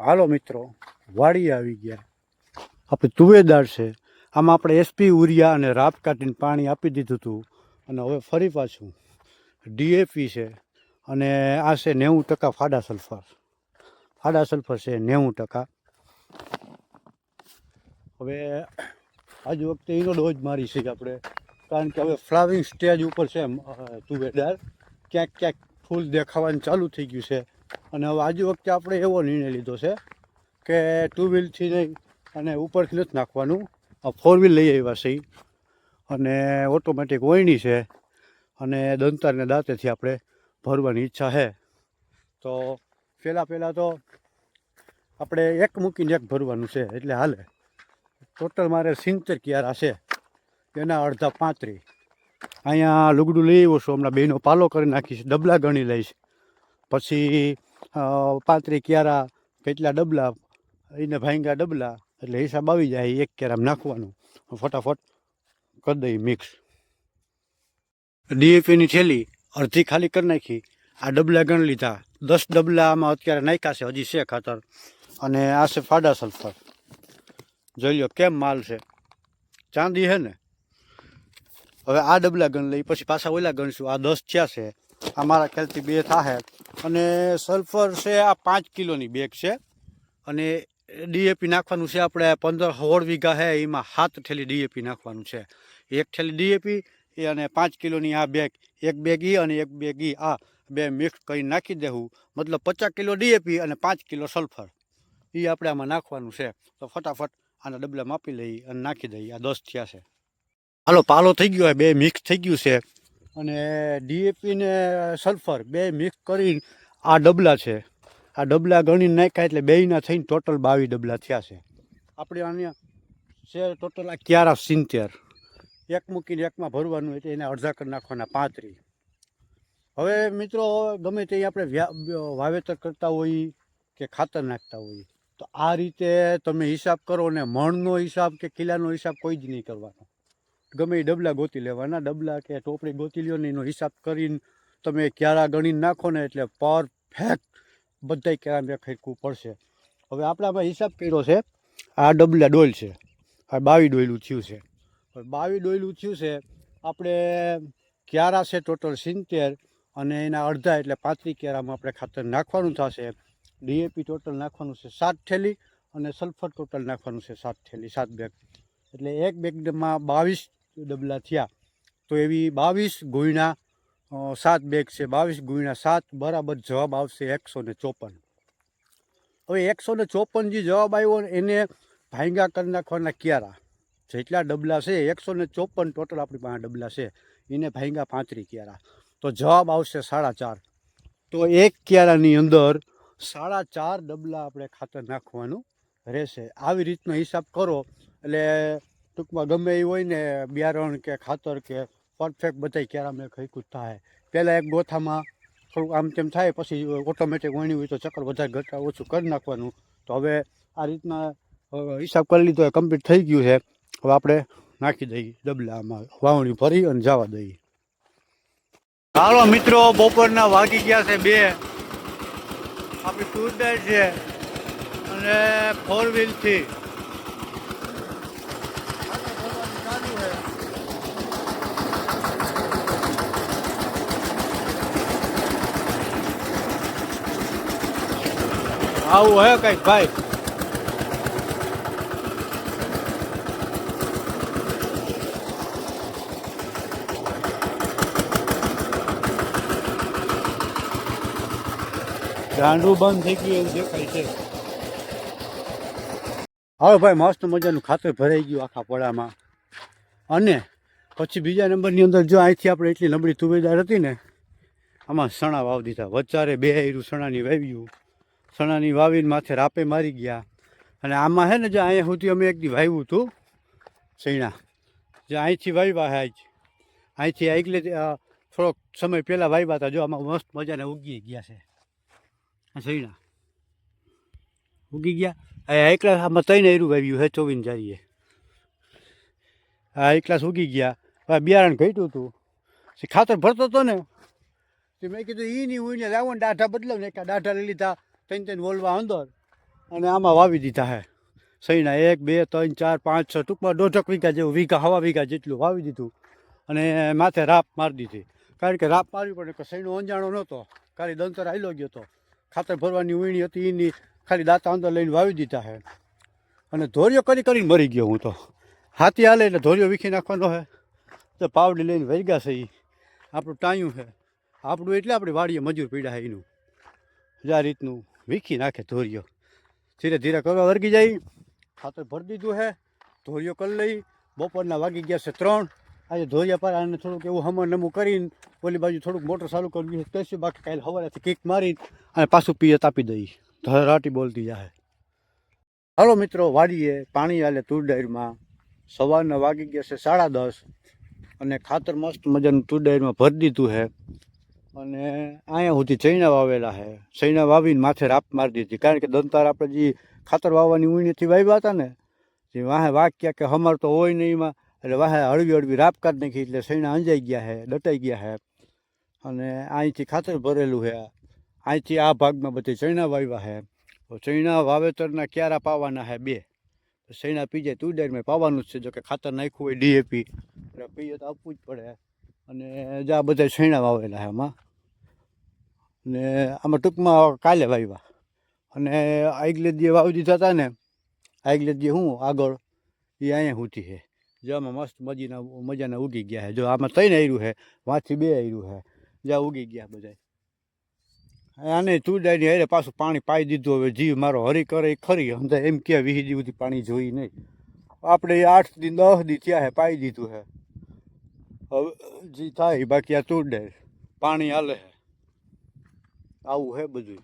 હાલો મિત્રો, વાડી આવી ગયા. આપણે તુવેદાર છે. આમાં આપણે એસપી ઉરિયા અને રાપ કાઢીને પાણી આપી દીધું હતું. અને હવે ફરી પાછું ડીએપી છે. અને આ છે નેવું ટકા ફાડા સલ્ફર. ફાડા સલ્ફર છે નેવું ટકા. હવે આજ વખતે એનો ડોઝ મારી છે આપણે. કારણ કે હવે ફ્લાવરિંગ સ્ટેજ ઉપર છે તુવેદાર ક્યાંક ક્યાંક ફૂલ દેખાવાનું ચાલુ થઈ ગયું છે. અને હવે આજે વખતે આપણે એવો નિર્ણય લીધો છે કે ટુ વ્હીલથી નહીં અને ઉપરથી નથી નાખવાનું. આ ફોર વ્હીલ લઈ આવ્યા છે અને ઓટોમેટિક વળણી છે. અને દંતારને દાંતેથી આપણે ભરવાની ઈચ્છા છે. તો પહેલાં પહેલાં તો આપણે એક મૂકીને એક ભરવાનું છે. એટલે હાલે. ટોટલ મારે સિત્તેર કિયારા છે. એના અડધા પાંત્રી. અહીંયા લુગડું લઈ આવ્યો છું. હમણાં બેનો પાલો કરી નાખીશ ડબલા ગણી લઈશ. પછી પાંત્રી ક્યારા કેટલા ડબલા, એને ભાંગા ડબલા, એટલે હિસાબ આવી જાય એક કેરામ નાખવાનું. ફટાફટ કરી દઈ મિક્સ. ડીએપીની થેલી અડધી ખાલી કરી નાખી. આ ડબલા ગણ લીધા. દસ ડબલા આમાં અત્યારે નાખ્યા છે, હજી છે ખાતર. અને આ છે ફાડા સલ્ફર. જોઈ લો કેમ માલ છે. ચાંદી છે ને. હવે આ ડબલા ગણ લઈ પછી પાછા ઓલા ગણશું. આ દસ થયા છે? આ મારા ખ્યાલથી બે થાહે. અને સલ્ફર છે આ પાંચ કિલોની બેગ છે. અને ડીએપી નાખવાનું છે આપણે પંદર હોળ વીઘા છે એમાં સાત થેલી ડીએપી નાખવાનું છે. એક થેલી ડીએપી એ અને પાંચ કિલોની આ બેગ એક બેગ ઈ અને એક બેગ ઈ. આ બે મિક્સ કરી નાખી દેવું મતલબ પચાસ કિલો ડીએપી અને પાંચ કિલો સલ્ફર એ આપણે આમાં નાખવાનું છે. તો ફટાફટ આના ડબલા માપી લઈ અને નાખી દઈએ. આ દસ થયા છે. હાલો, પાલો થઈ ગયો. બે મિક્સ થઈ ગયું છે. અને ડીએપી ને સલ્ફર બે મિક્સ કરી આ ડબલા છે. આ ડબલા ગણીને નાખ્યા એટલે બેયના થઈને ટોટલ બાવીસ ડબલા થયા છે. આપણે અન્ય છે ટોટલ આ ક્યારા સિત્તેર. એક મૂકીને એકમાં ભરવાનું એટલે એને અડધા કરી નાખવાના પાંત્રી હવે મિત્રો, ગમે તે આપણે વાવેતર કરતા હોઈએ કે ખાતર નાખતા હોઈએ તો આ રીતે તમે હિસાબ કરો ને મણનો હિસાબ કે કિલ્લાનો હિસાબ કોઈ જ નહીં કરવાનો. ગમે એ ડબલા ગોતી લેવાના ડબલા કે ટોપડી ગોતી લ્યો ને એનો હિસાબ કરીને તમે ક્યારા ગણીને નાખો ને એટલે પરફેક્ટ બધાય ક્યારા મેં ખરીદવું પડશે. હવે આપણામાં હિસાબ કર્યો છે, આ ડબલા ડોલ છે. આ બાવી ડોયલું થયું છે. બાવી ડોયલું થયું છે, આપણે ક્યારા છે ટોટલ સિત્તેર અને એના અડધા એટલે પાંત્રી ક્યારામાં આપણે ખાતર નાખવાનું થશે. ડીએપી ટોટલ નાખવાનું છે સાત થેલી અને સલ્ફર ટોટલ નાખવાનું છે સાત થેલી, સાત બેગ એટલે એક બેગમાં બાવીસ ડબલા થયા. તો એવી બાવીસ ગુણ્યા સાત બેગ છે. બાવીસ ગુણ્યા સાત બરાબર જવાબ આવશે એકસો ને ચોપન. હવે એકસો ને ચોપન જે જવાબ આવ્યો એને ભાંગા કરી નાખવાના ક્યારા? જેટલા ડબલા છે, એકસો ને ચોપન ટોટલ આપણી પાસે ડબલા છે. એને ભાંગા પાંત્રી ક્યારા? તો જવાબ આવશે સાડા ચાર. તો એક ક્યારાની અંદર સાડા ચાર ડબલા આપણે ખાતર નાખવાનું રહેશે. આવી રીતનો હિસાબ કરો. એટલે ટૂંકમાં ગમે એ હોય ને બિયારણ કે ખાતર કે પરફેક્ટ બધા ક્યારે મેં ખરીકું થાય. પહેલાં એક ગોથામાં થોડુંક આમ તેમ થાય, પછી ઓટોમેટિક વણી હોય તો ચક્કર વધારે ઘટા ઓછું કરી નાખવાનું. તો હવે આ રીતના હિસાબ કરી લીધો કમ્પ્લીટ થઈ ગયું છે. હવે આપણે નાખી દઈએ ડબલામાં વાવણી ભરી અને જવા દઈએ. હાલો મિત્રો, બપોરના વાગી ગયા છે બે. આપણી ટૂર છે અને ફોર વ્હીલથી આવું હે કંઈક, ભાઈ. ગાંડું બંધ થઈ ગયું એવું દેખાય છે. હવે ભાઈ, મસ્ત મજાનું ખાતર ભરાઈ ગયું આખા પડામાં. અને પછી બીજા નંબરની અંદર જો અહીંથી આપણે એટલી લંબડી તુવેદાર હતી ને, આમાં સણા વાવ દીધા. વચારે બે આયરું સણાની વાવ્યું. સણાની વાવીને માથે રાપે મારી ગયા. અને આમાં છે ને જે અહીંયા સુધી અમે એક દી વાવ્યું હતું સૈણા જે અહીંથી વાવ્યા હે અહીંથી આગલે થોડોક સમય પહેલાં વાવ્યા હતા. જો આમાં મસ્ત મજાને ઉગી ગયા છે. સૈણા ઉગી ગયા. આ એકલા આમાં ત્રણ એરું વાવ્યું હે, ચોવીન જારીએ. આ એકલાસ ક્લાસ ઉગી ગયા. બિયારણ ઘટ્યું હતું. ખાતર ભરતો હતો ને. મેં કીધું એ નહીં હોય ને લાવો ને દાઢા બદલાવ ને દાઢા લઈ લીધા. ત્રણ ત્રણ વોલવા અંદર અને આમાં વાવી દીધા હે. સહીના એક, બે, ત્રણ, ચાર, પાંચ, છ, ટૂંકમાં દોઢક વીઘા જેવું, વીઘા, હવા વીઘા જેટલું વાવી દીધું અને માથે રાપ મારી દીધી. કારણ કે રાપ મારવી પડે સહીનો અંજાણો નહોતો. ખાલી દંતર આયલો ગયો હતો ખાતર ભરવાની વીણી હતી એની ખાલી દાંતા અંદર લઈને વાવી દીધા હે. અને ધોરિયો કરી કરીને મરી ગયો હું તો. હાથી હાલે એટલે ધોરિયો વીખી નાખવાનો હે. તો પાવડી લઈને વહી ગયા છે આપણું ટાયું છે આપણું એટલે આપણી વાડીએ મજૂર પીડા છે એનું. આ રીતનું. વીખી નાખે ધોરિયો ધીરે ધીરે કરવા વર્ગી જાય. ખાતર ભરી દીધું હે. ધોરિયો કરી લઈ. બપોરના વાગી ગયા છે ત્રણ. આજે ધોરિયા પર આને થોડુંક એવું હમણ નમું કરીને ઓલી બાજુ થોડુંક મોટર ચાલુ કરવી છે કહીશું બાકી કાલે સવારેથી કિક મારી અને પાછું પીએ તાપી દઈ ધરાટી બોલતી જાય હાલો મિત્રો, વાડીએ પાણી આલે તુરડાઈરમાં. સવારના વાગી ગયા છે સાડા દસ અને ખાતર મસ્ત મજાનું તુરડાઈરમાં ભરી દીધું છે અને અહીંયા સુધી ચૈણા વાવેલા છે ચૈના વાવીને માથે રાપ મારી દીધી. કારણ કે દંતાર આપણે જે ખાતર વાવવાની ઉણીથી વાવ્યા હતા ને, જે વાહે વાક્યા કે હમર તો હોય નહીં એમાં, એટલે વાહે હળવી હળવી રાપ કાઢી નાખી એટલે સૈણા અંજાઈ ગયા છે દટાઈ ગયા છે અને અહીંથી ખાતર ભરેલું છે અહીંથી આ ભાગમાં બધી ચૈણા વાવ્યા છે તો ચૈણા વાવેતરના ક્યારા પાવાના છે બે. સૈણા પી જાય તું મેં પાવાનું જ છે જો કે ખાતર નાખ્યું હોય ડીએપી. એટલે પીએ તો આપવું જ પડે. અને જે આ બધા સૈણા વાવેલા છે આમાં ને આમાં ટૂંકમાં કાલે વાવ્યા અને આગલે દી વાવી દીધા હતા ને આગલે દી હું આગળ, એ અહીંયા સુધી છે જો આમાં મસ્ત મજીના, મજાના ઉગી ગયા છે જો આમાં ત્રણ આવ્યું છે વાંચી બે આવ્યું છે જ્યાં ઉગી ગયા બધા આને તુડાની હારે પાછું પાણી પાઈ દીધું, હવે જીવ મારો હરી કરે એ ખરી. અંદર એમ કે વીસ દી સુધી પાણી જોઈ નહીં. આપણે આઠ દી દસ દી ત્યાં હે પાઈ દીધું હે. હવે જે થાય, બાકી આ તુડે પાણી હાલે હે. આવું હે બધું